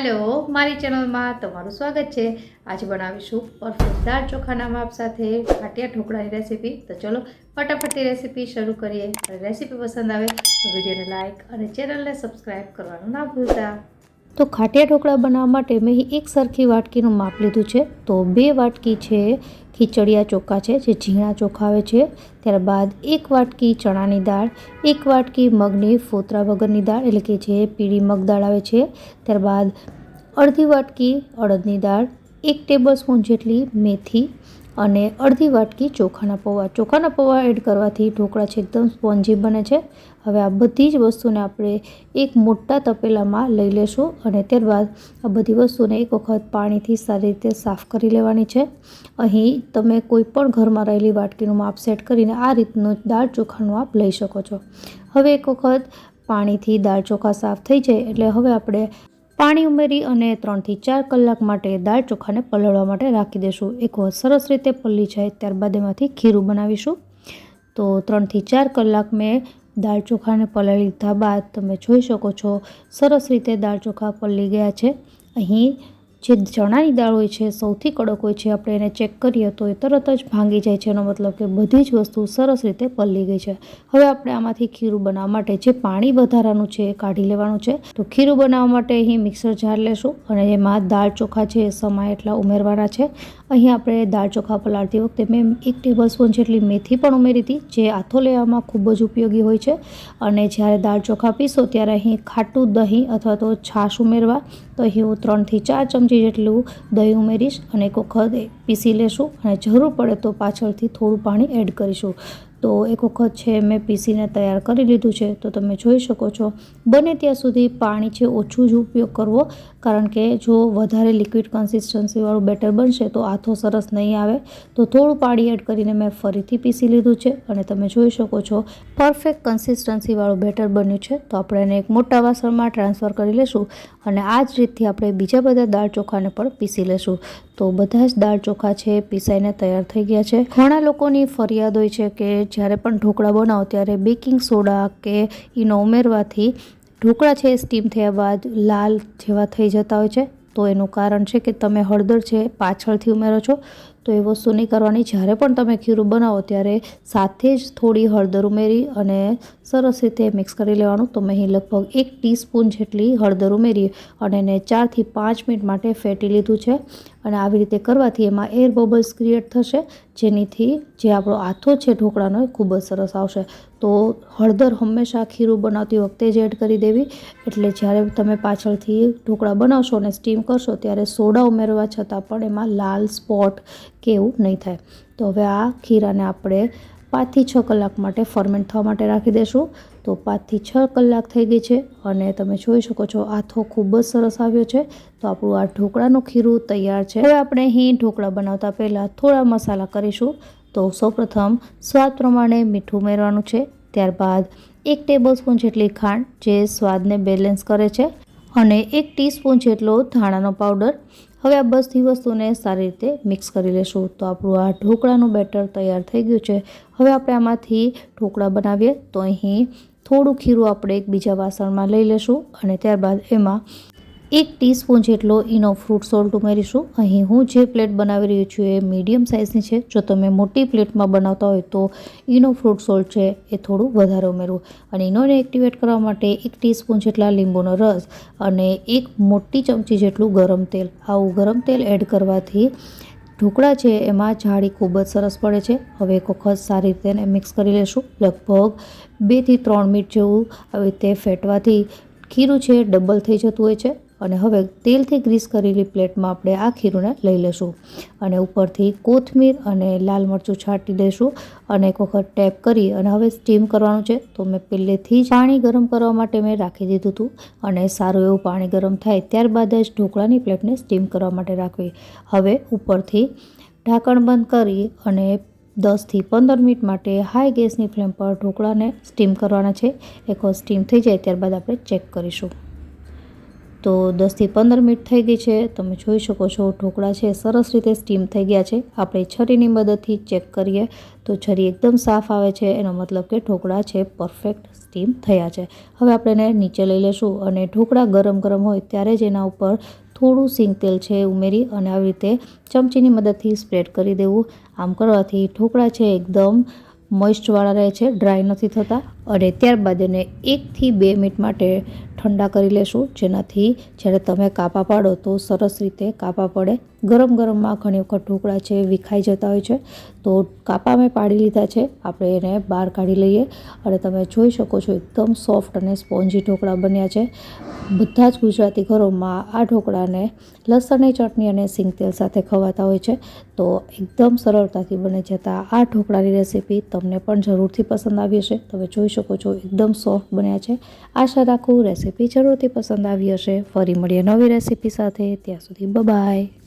Hello મારી ચેનલમાં તમારું સ્વાગત છે. આજે બનાવીશું પરફેક્ટ દાળ ચોખાના માપ સાથે ફાટિયા ઢોકળાની રેસીપી તો ચલો ફટાફટથી રેસીપી શરૂ કરીએ. રેસીપી પસંદ આવે તો વિડીયોને લાઇક અને ચેનલને સબસ્ક્રાઈબ કરવાનું ના ભૂલતા. તો ખાટિયા ઢોકળા બનાવવા માટે મેં એક સરખી વાટકીનું માપ લીધું છે. તો બે વાટકી છે ખીચડિયા ચોખા છે, જે ઝીણા ચોખા આવે છે. ત્યારબાદ એક વાટકી ચણાની દાળ, એક વાટકી મગની ફોતરા વગરની દાળ, એટલે કે જે પીળી મગ દાળ આવે છે. ત્યારબાદ અડધી વાટકી અડદની દાળ, એક ટેબલ સ્પૂન જેટલી મેથી અને અડધી વાટકી ચોખાના પૌવા. ચોખાના પૌવા એડ કરવાથી ઢોકળા છે એકદમ સ્પોન્જી બને છે. હવે આ બધી જ વસ્તુને આપણે એક મોટા તપેલામાં લઈ લેશું અને ત્યારબાદ આ બધી વસ્તુને એક વખત પાણીથી સારી રીતે સાફ કરી લેવાની છે. અહીં તમે કોઈ પણ ઘરમાં રહેલી વાટકીનું માપ સેટ કરીને આ રીતનું દાળ ચોખાનું માપ લઈ શકો છો. હવે એક વખત પાણીથી દાળ ચોખા સાફ થઈ જાય એટલે હવે આપણે પાણી ઉમેરી અને ત્રણથી ચાર કલાક માટે દાળ ચોખાને પલળવા માટે રાખી દઈશું એક વખત સરસ રીતે પલળી જાય ત્યારબાદ એમાંથી ખીરું બનાવીશું. તો ત્રણથી ચાર કલાક મેં દાળ ચોખાને પલાળી લીધા બાદ તમે જોઈ શકો છો, સરસ રીતે દાળ ચોખા પલળી ગયા છે. અહીં જે ચણાની દાળ હોય છે, સૌથી કડક હોય છે, આપણે એને ચેક કરીએ તો એ તરત જ ભાંગી જાય છે, એનો મતલબ કે બધી જ વસ્તુ સરસ રીતે પલળી ગઈ છે. હવે આપણે આમાંથી ખીરું બનાવવા માટે જે પાણી વધારાનું છે એ કાઢી લેવાનું છે. તો ખીરું બનાવવા માટે અહીં મિક્સર જાર લેશું અને એમાં દાળ ચોખા છે, એ સમાય એટલા ઉમેરવાના છે. અહીં આપણે દાળ ચોખા પલાળતી વખતે મેં એક ટેબલ સ્પૂન જેટલી મેથી પણ ઉમેરી હતી, જે આથો લેવામાં ખૂબ જ ઉપયોગી હોય છે. અને જ્યારે દાળ ચોખા પીસો ત્યારે અહીં ખાટું દહીં અથવા તો છાશ ઉમેરવા, તો અહીં હું ત્રણથી ચાર ચમચી જેટલું દહીં ઉમેરીશ અને એક વખત પીસી લેશું. અને જરૂર પડે તો પાછળથી થોડું પાણી એડ કરીશું. તો એક વખત છે મેં પીસીને તૈયાર કરી લીધું છે, તો તમે જોઈ શકો છો. બને ત્યાં સુધી પાણી છે ઓછું જ ઉપયોગ કરવો, કારણ કે જો વધારે લિક્વિડ કન્સિસ્ટન્સીવાળું બેટર બનશે તો આથો સરસ નહીં આવે. તો થોડું પાણી એડ કરીને મેં ફરીથી પીસી લીધું છે અને તમે જોઈ શકો છો પરફેક્ટ કન્સિસ્ટન્સીવાળું બેટર બન્યું છે. તો આપણે એને એક મોટા વાસણમાં ટ્રાન્સફર કરી લેશું અને આ જ રીતથી આપણે બીજા બધા દાળ ચોખાને પણ પીસી લેશું. તો બધા જ દાળ ચોખા છે, પીસાઈને તૈયાર થઈ ગયા છે. ઘણા લોકોની ફરિયાદ હોય છે કે જ્યારે પણ ઢોકળા બનાવો ત્યારે બેકિંગ સોડા કે એનો ઉમેરવાથી ઢોકળા છે સ્ટીમ થયા બાદ લાલ જેવા થઈ જતા હોય છે. તો એનું કારણ છે કે તમે હળદર છે પાછળથી ઉમેરો છો. તો એ વસ્તુ નહીં કરવાની. જ્યારે પણ તમે ખીરું બનાવો ત્યારે સાથે જ થોડી હળદર ઉમેરી અને સરસ રીતે મિક્સ કરી લેવાનું. તો મેં અહીં લગભગ એક ટીસ્પૂન જેટલી હળદર ઉમેરી અને એને ચારથી પાંચ મિનિટ માટે ફેટી લીધું છે. અને આવી રીતે કરવાથી એમાં એર બબલ્સ ક્રિએટ થશે, જેનીથી જે આપણો આથો છે ઢોકળાનો એ ખૂબ જ સરસ આવશે. તો હળદર હંમેશા ખીરું બનાવતી વખતે જ એડ કરી દેવી. એટલે જ્યારે તમે પાછળથી ઢોકળા બનાવશો અને સ્ટીમ કરશો ત્યારે સોડા ઉમેરવા છતાં પણ એમાં લાલ સ્પોટ કે એવું નહીં થાય. તો હવે આ ખીરાને આપણે પાંચથી છ કલાક માટે ફર્મેન્ટ થવા માટે રાખી દઈશું તો પાંચથી છ કલાક થઈ ગઈ છે અને તમે જોઈ શકો છો આથો ખૂબ જ સરસ આવ્યો છે. તો આપણું આ ઢોકળાનું ખીરું તૈયાર છે. હવે આપણે અહીં ઢોકળા બનાવતા પહેલાં થોડા મસાલા કરીશું. તો સૌપ્રથમ સ્વાદ પ્રમાણે મીઠું ઉમેરવાનું છે. ત્યારબાદ એક ટેબલ સ્પૂન જેટલી ખાંડ જે સ્વાદને બેલેન્સ કરે છે. અને એક ટીસ્પૂન જેટલો ધાણાનો પાવડર હવે આ બધી વસ્તુને સારી રીતે મિક્સ કરી લેશું. તો આપણું આ ઢોકળાનું બેટર તૈયાર થઈ ગયું છે. હવે આપણે આમાંથી ઢોકળા બનાવીએ તો અહીં થોડું ખીરું આપણે એક બીજા વાસણમાં લઈ લેશું અને ત્યારબાદ એમાં એક ટીસ્પૂન જેટલો ઈનો ફ્રૂટ સોલ્ટ ઉમેરીશું. અહીં હું જે પ્લેટ બનાવી રહી છું એ મીડિયમ સાઇઝની છે. જો તમે મોટી પ્લેટમાં બનાવતા હોય તો ઈનો ફ્રૂટ સોલ્ટ છે એ થોડું વધારે ઉમેરવું. અને ઈનોને એક્ટિવેટ કરવા માટે એક ટીસ્પૂન જેટલા લીંબુનો રસ અને એક મોટી ચમચી જેટલું ગરમ તેલ. આવું ગરમ તેલ એડ કરવાથી ઢોકળા છે એમાં જાળી ખૂબ જ સરસ પડે છે. હવે એક વખત સારી રીતે એને મિક્સ કરી લેશું. લગભગ બેથી ત્રણ મિનિટ જેવું આવી રીતે ફેટવાથી ખીરું છે ડબલ થઈ જતું હોય છે. અને હવે તેલથી ગ્રીસ કરેલી પ્લેટમાં આપણે આ ખીરુંને લઈ લઈશું અને ઉપરથી કોથમીર અને લાલ મરચું છાંટી દઈશું અને એક વખત ટેપ કરી અને હવે સ્ટીમ કરવાનું છે. તો મેં પહેલેથી જ પાણી ગરમ કરવા માટે મેં રાખી દીધું હતું અને સારું એવું પાણી ગરમ થાય ત્યારબાદ જ ઢોકળાની પ્લેટને સ્ટીમ કરવા માટે રાખવી. હવે ઉપરથી ઢાંકણ બંધ કરી અને દસથી પંદર મિનિટ માટે હાઈ ગેસની ફ્લેમ પર ઢોકળાને સ્ટીમ કરવાના છે. એક સ્ટીમ થઈ જાય ત્યારબાદ આપણે ચેક કરીશું. તો દસથી પંદર મિનિટ થઈ ગઈ છે. તમે જોઈ શકો છો, ઢોકળા છે, સરસ રીતે સ્ટીમ થઈ ગયા છે. આપણે છરીની મદદથી ચેક કરીએ તો છરી એકદમ સાફ આવે છે. એનો મતલબ કે ઢોકળા છે, પરફેક્ટ સ્ટીમ થયા છે. હવે આપણે એને નીચે લઈ લેશું અને ઢોકળા ગરમ ગરમ હોય ત્યારે જ એના ઉપર થોડું સિંગ તેલ છે ઉમેરી અને આવી રીતે ચમચીની મદદથી સ્પ્રેડ કરી દેવું. આમ કરવાથી ઢોકળા છે એકદમ મોઇસ્ટવાળા રહે છે ડ્રાય નથી થતા. અને ત્યારબાદ એને એકથી બે મિનિટ માટે ઠંડા કરી લેશું. જેનાથી જ્યારે તમે કાપા પાડો તો સરસ રીતે કાપા પડે. ગરમ ગરમમાં ઘણી વખત ઢોકળા છે વિખાઈ જતા હોય છે. તો કાપા મેં પાડી લીધા છે. આપણે એને બહાર કાઢી લઈએ. અને તમે જોઈ શકો છો એકદમ સોફ્ટ અને સ્પોન્જી ઢોકળા બન્યા છે. બધા જ ગુજરાતી ઘરોમાં આ ઢોકળાને લસણની ચટણી અને સિંગ તેલ સાથે ખવાતા હોય છે. તો એકદમ સરળતાથી બની જતા આ ઢોકળાની રેસીપી તમને પણ જરૂરથી પસંદ આવી હશે. તમે જોઈ શકો છો એકદમ સોફ્ટ બન્યા છે. આશા રાખું રેસીપી જરૂરથી પસંદ આવી હશે ફરી મળીએ નવી રેસીપી સાથે ત્યાં સુધી બાય